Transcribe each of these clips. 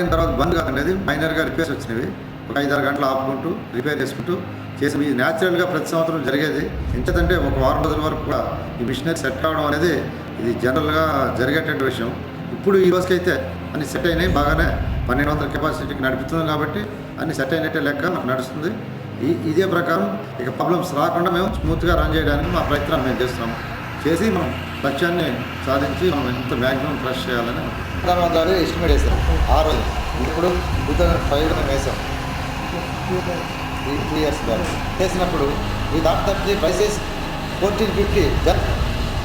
అయిన తర్వాత బంద్ కాదండి అది. మైనర్గా రిపేర్స్ వచ్చినవి. ఒక ఐదారు గంటలు ఆపుకుంటూ రిపేర్ చేసుకుంటూ చేసి ఇది న్యాచురల్గా ప్రతి సంవత్సరం జరిగేది. ఎంతదంటే ఒక వారం రోజుల వరకు కూడా ఈ మిషనరీ సెట్ కావడం అనేది ఇది జనరల్గా జరిగేటువంటి విషయం. ఇప్పుడు ఈ రోజుకైతే అన్ని సెట్ అయినాయి. బాగానే పన్నెండు వందల కెపాసిటీకి నడుపుతుంది కాబట్టి అన్ని సెట్ అయినట్టే లెక్క మనకు నడుస్తుంది. ఈ ఇదే ప్రకారం ఇక ప్రాబ్లమ్స్ రాకుండా మేము స్మూత్గా రన్ చేయడానికి మా ప్రయత్నం మేము చేస్తున్నాం చేసి మనం లక్ష్యాన్ని సాధించి మనం ఎంత మ్యాక్సిమం క్రష్ చేయాలని తర్వాత ఎస్టిమేట్ వేసాం ఆ రోజు ఇప్పుడు టూ థౌజండ్ ఫైవ్ మేము వేసాం త్రీ ఇయర్స్ బ్యాక్ చేసినప్పుడు ఈ దాటి ప్రైసెస్ ఫోర్టీన్ ఫిఫ్టీ జన్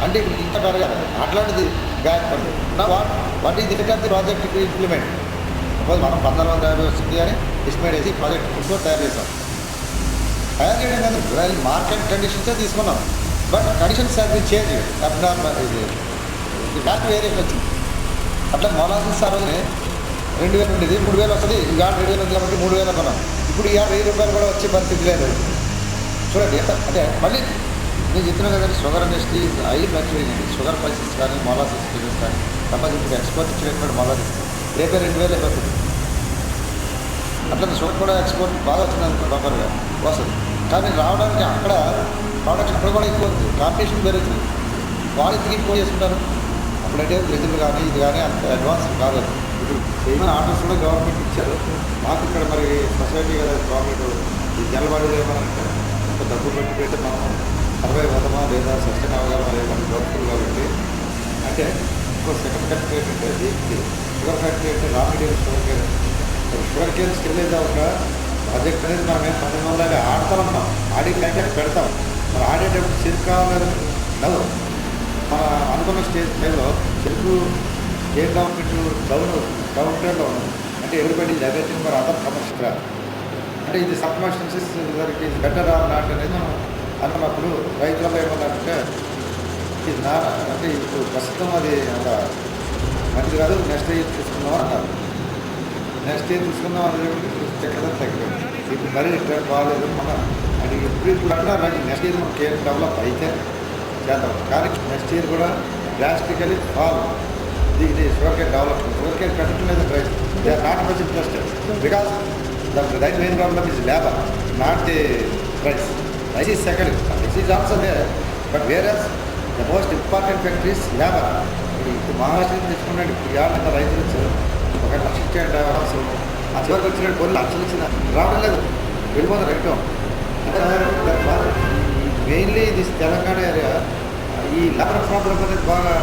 అంటే ఇప్పుడు ఇంకా పెరగాలి అట్లాంటిది బ్యాక్ పడింది. నా what what the project to implement suppose మనం పంతొమ్మిది వందల యాభై వస్తుంది అని ఎస్టిమేట్ వేసి ప్రాజెక్ట్ తయారు చేసాం తయారు చేయడం కాదు మార్కెట్ కండిషన్సే తీసుకున్నాం. But conditions have be change abnormal ఇది బ్యాక్ వేరియేషన్ వచ్చింది అట్లా మొలాసిస్ సార్ని రెండు వేలు ఉండేది మూడు వేలు వస్తుంది ఇవాళ రెండు వేలు ఉంది కాబట్టి మూడు వేలు కొన్నాం ఇప్పుడు ఇవాళ వెయ్యి రూపాయలు కూడా వచ్చే పరిస్థితి లేదు చూడండి అంటే మళ్ళీ నేను చెప్తున్నా కదండి sugar industry high fluctuation sugar prices కానీ మొలాసిస్ బిజినెస్ కానీ తప్పదు ఇప్పుడు ఎక్స్పోర్ట్ ఇచ్చినటువంటి మొలాసిస్ రేపే రెండు వేలు అయిపోతుంది అట్లా షుగర్ కూడా ఎక్స్పోర్ట్ బాగా వచ్చింది అనుకో ప్రాపర్గా వస్తుంది. కానీ రావడానికి అక్కడ ప్రొడక్షన్ అక్కడ కూడా ఎక్కువ ఉంది. కాంపిటీషన్ పెరుగుతుంది వాళ్ళు తిరిగి చేసుకుంటారు అప్పుడంటే బ్రెజిల్ కానీ ఇది కానీ అంత అడ్వాన్స్ కాదు. ఇప్పుడు ఏమైనా ఆర్డర్స్ కూడా గవర్నమెంట్ ఇచ్చారు. మాకు ఇక్కడ మరి సొసైటీ కదా గవర్నమెంట్ ఈ జలవాడు ఏమన్నా అంత డబ్బు పెట్టి పెట్టి మనం సర్వే పోదామా లేదా సస్టైన్ అవ్వగలమా లేదా గవర్నమెంట్ కాబట్టి అంటే ఇంకో సెకండ్ ఫ్యాక్టరీ ఏంటంటే దీనికి షుగర్ ఫ్యాక్టరీ అంటే raw material sugar cane sugar cane వెళ్ళేదా ఒక ప్రాజెక్ట్ అనేది మనం ఏం పంతొమ్మిది వందల ఆడతామన్నాం ఆడి ఫ్యాక్టరీ పెడతాం. మరి ఆడేటప్పుడు సిల్క్ కావాలని నవ్వు మన అనుకున్న స్టేజ్ టైంలో చెరుకు స్టేట్ గవర్నమెంట్ డౌన్ డౌన్ ట్రెండ్లో ఉన్నది అంటే ఎవరిబడి ఎవ్రీథింగ్ మరి అదర్ కమర్షియల్ అంటే ఇది సబ్ కమర్షియల్స్ దానికి బెటర్ ఆర్ నాట్ అనేది మనం అనుకున్నప్పుడు రైతులలో ఏమన్నారంటే ఇది నా అంటే ఇప్పుడు ప్రస్తుతం అది అంత మంచిది కాదు నెక్స్ట్ ఇయర్ చూసుకుందాం అన్నారు. నెక్స్ట్ ఇయర్ చూసుకుందాం అనేది చెక్కదా తగ్గిపోయింది. ఇప్పుడు మరీ ట్రెండ్ బాగాలేదు మన అది ఎప్పుడు కూడా అంటారు నెక్స్ట్ ఇయర్ మనం కేర్ డెవలప్ అయితే చేద్దాం. కానీ నెక్స్ట్ ఇయర్ కూడా డ్రాస్టికలీ ఫాల్ ఇది ఇది sugar cane development sugar cane పెట్టడం price they are not much interested because the right main problem is labour not the price rise is second rise is also they but వేరే the most important factories labour ఇప్పుడు మహారాష్ట్ర నుంచి తెచ్చుకున్నాడు. ఇప్పుడు ఏళ్ళ రైతులు వచ్చారు. ఒక లక్ష ఇచ్చాడు అవసరం ఆ చివరికి వచ్చిన కొన్ని లక్షలు ఇచ్చిన రావడం లేదు. వెళ్ళిపోతారు ఎక్కువ మెయిన్లీ ఇది తెలంగాణ ఏరియా ఈ లేబర్ ప్రాబ్లం అనేది బాగా